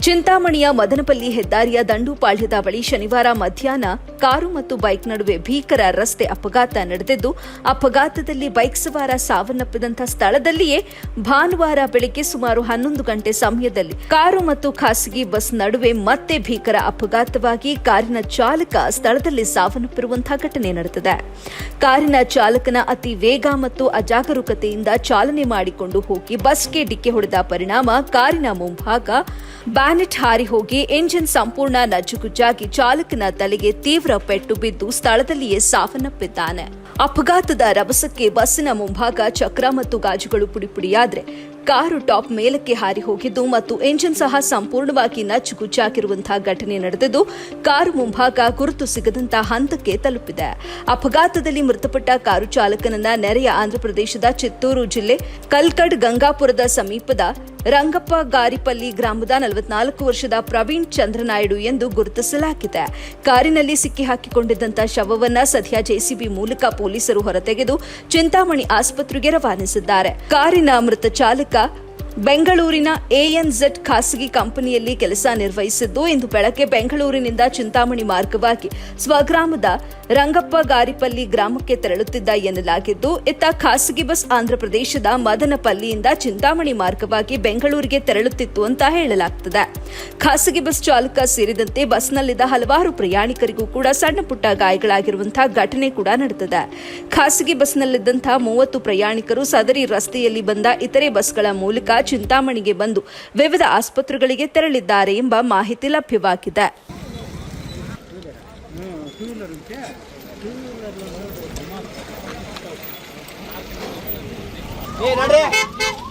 ಚಿಂತಾಮಣಿಯ ಮದನಪಲ್ಲಿ ಹೆದ್ದಾರಿಯ ದಂಡುಪಾಳ್ಯದ ಬಳಿ ಶನಿವಾರ ಮಧ್ಯಾಹ್ನ ಕಾರು ಮತ್ತು ಬೈಕ್ ನಡುವೆ ಭೀಕರ ರಸ್ತೆ ಅಪಘಾತ ನಡೆದಿದ್ದು, ಅಪಘಾತದಲ್ಲಿ ಬೈಕ್ ಸವಾರ ಸಾವನ್ನಪ್ಪಿದಂಥ ಸ್ಥಳದಲ್ಲಿಯೇ ಭಾನುವಾರ ಬೆಳಗ್ಗೆ ಸುಮಾರು ಹನ್ನೊಂದು ಗಂಟೆ ಸಮಯದಲ್ಲಿ ಕಾರು ಮತ್ತು ಖಾಸಗಿ ಬಸ್ ನಡುವೆ ಮತ್ತೆ ಭೀಕರ ಅಪಘಾತವಾಗಿ ಕಾರಿನ ಚಾಲಕ ಸ್ಥಳದಲ್ಲಿ ಸಾವನ್ನಪ್ಪಿರುವಂತಹ ಘಟನೆ ನಡೆದಿದೆ. ಕಾರಿನ ಚಾಲಕನ ಅತಿ ವೇಗ ಮತ್ತು ಅಜಾಗರೂಕತೆಯಿಂದ ಚಾಲನೆ ಮಾಡಿಕೊಂಡು ಹೋಗಿ ಬಸ್ಗೆ ಡಿಕ್ಕಿ ಹೊಡೆದ ಪರಿಣಾಮ ಕಾರಿನ ಮುಂಭಾಗ ಬ್ಯಾನೆಟ್ ಹಾರಿ ಹೋಗಿ, ಎಂಜಿನ್ ಸಂಪೂರ್ಣ ನಜ್ಜುಗುಜ್ಜಾಗಿ ಚಾಲಕನ ತಲೆಗೆ ತೀವ್ರ ಪೆಟ್ಟು ಬಿದ್ದು ಸ್ಥಳದಲ್ಲಿಯೇ ಸಾವನ್ನಪ್ಪಿದ್ದಾನೆ. ಅಪಘಾತದ ರಭಸಕ್ಕೆ ಬಸ್ಸಿನ ಮುಂಭಾಗ ಚಕ್ರ ಮತ್ತು ಗಾಜುಗಳು ಪುಡಿಪುಡಿಯಾದ್ರೆ ಕಾರು ಟಾಪ್ ಮೇಲಕ್ಕೆ ಹಾರಿ ಹೋಗಿದ್ದು ಮತ್ತು ಎಂಜಿನ್ ಸಹ ಸಂಪೂರ್ಣವಾಗಿ ನಚ್ಚುಗುಚ್ಚಾಗಿರುವಂತಹ ಘಟನೆ ನಡೆದಿದ್ದು ಕಾರು ಮುಂಭಾಗ ಗುರುತು ಸಿಗದಂತಹ ಹಂತಕ್ಕೆ ತಲುಪಿದೆ. ಅಪಘಾತದಲ್ಲಿ ಮೃತಪಟ್ಟ ಕಾರು ಚಾಲಕನನ್ನ ನೆರೆಯ ಆಂಧ್ರಪ್ರದೇಶದ ಚಿತ್ತೂರು ಜಿಲ್ಲೆ ಕಲ್ಕಡ್ ಗಂಗಾಪುರದ ಸಮೀಪದ ರಂಗಪ್ಪ ಗಾರಿಪಲ್ಲಿ ಗ್ರಾಮದ ನಲವತ್ನಾಲ್ಕು ವರ್ಷದ ಪ್ರವೀಣ್ ಚಂದ್ರನಾಯ್ಡು ಎಂದು ಗುರುತಿಸಲಾಗಿದೆ. ಕಾರಿನಲ್ಲಿ ಸಿಕ್ಕಿ ಹಾಕಿಕೊಂಡಿದ್ದಂತಹ ಶವವನ್ನ ಸದ್ಯ ಜೆಸಿಬಿ ಮೂಲಕ ಪೊಲೀಸರು ಹೊರತೆಗೆದು ಚಿಂತಾಮಣಿ ಆಸ್ಪತ್ರೆಗೆ ರವಾನಿಸಿದ್ದಾರೆ. ಕಾರಿನ ಮೃತ ಚಾಲಕ ಬೆಂಗಳೂರಿನ ಎಎನ್ಜೆಡ್ ಖಾಸಗಿ ಕಂಪನಿಯಲ್ಲಿ ಕೆಲಸ ನಿರ್ವಹಿಸಿದ್ದು, ಇಂದು ಬೆಳಗ್ಗೆ ಬೆಂಗಳೂರಿನಿಂದ ಚಿಂತಾಮಣಿ ಮಾರ್ಗವಾಗಿ ಸ್ವಗ್ರಾಮದ ರಂಗಪ್ಪ ಗಾರಿಪಲ್ಲಿ ಗ್ರಾಮಕ್ಕೆ ತೆರಳುತ್ತಿದ್ದ ಎನ್ನಲಾಗಿದ್ದು, ಇತ್ತ ಖಾಸಗಿ ಬಸ್ ಆಂಧ್ರಪ್ರದೇಶದ ಮದನಪಲ್ಲಿಯಿಂದ ಚಿಂತಾಮಣಿ ಮಾರ್ಗವಾಗಿ ಬೆಂಗಳೂರಿಗೆ ತೆರಳುತ್ತಿತ್ತು ಅಂತ ಹೇಳಲಾಗುತ್ತದೆ ಖಾಸಗಿ ಬಸ್ ಚಾಲಕ ಸೇರಿದಂತೆ ಬಸ್ನಲ್ಲಿದ್ದ ಹಲವಾರು ಪ್ರಯಾಣಿಕರಿಗೂ ಕೂಡ ಸಣ್ಣ ಪುಟ್ಟ ಗಾಯಗಳಾಗಿರುವಂತಹ ಘಟನೆ ಕೂಡ ನಡೆದಿದೆ. ಖಾಸಗಿ ಬಸ್ನಲ್ಲಿದ್ದಂತಹ ಮೂವತ್ತು ಪ್ರಯಾಣಿಕರು ಸದರಿ ರಸ್ತೆಯಲ್ಲಿ ಬಂದ ಇತರೆ ಬಸ್ಗಳ ಮೂಲಕ ಚಿಂತಾಮಣಿಗೆ ಬಂದು ವಿವಿಧ ಆಸ್ಪತ್ರೆಗಳಿಗೆ ತೆರಳಿದ್ದಾರೆ ಎಂಬ ಮಾಹಿತಿ ಲಭ್ಯವಾಗಿದೆ. ಏ